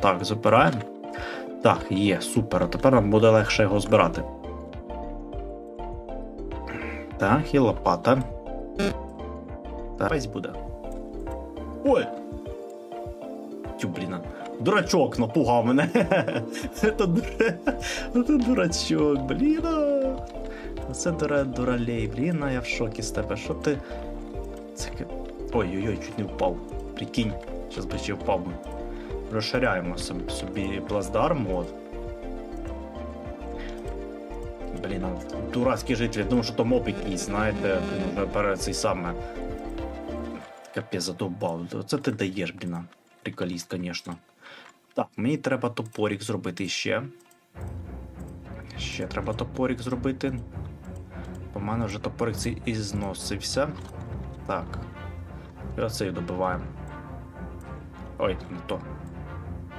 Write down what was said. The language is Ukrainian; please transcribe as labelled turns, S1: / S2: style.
S1: Так, забираємо. Так, є, супер. А тепер нам буде легше його збирати. Так, і лопата. Так, весь буде. Ой! Тю, блін. Дурачок напугав мене. Це. Це дурачок, блін. Це дура, дуралей, блін, а я в шокі з тебе. Що ти. Це... Ой-ой-ой, чуть не впав. Прикинь, зараз би ще впав. Розширяємо собі, плацдарм, от. Блін, житель, я думаю, що то моб якийсь, знаєте, вже цей саме. Капець задовбав. Це ти даєш, блін. Приколіст, звісно. Так, мені треба топорик зробити ще. Ще треба топорик зробити. У мене вже топорик цей і зносився. Так. І оцей добиваємо. Ой, не то.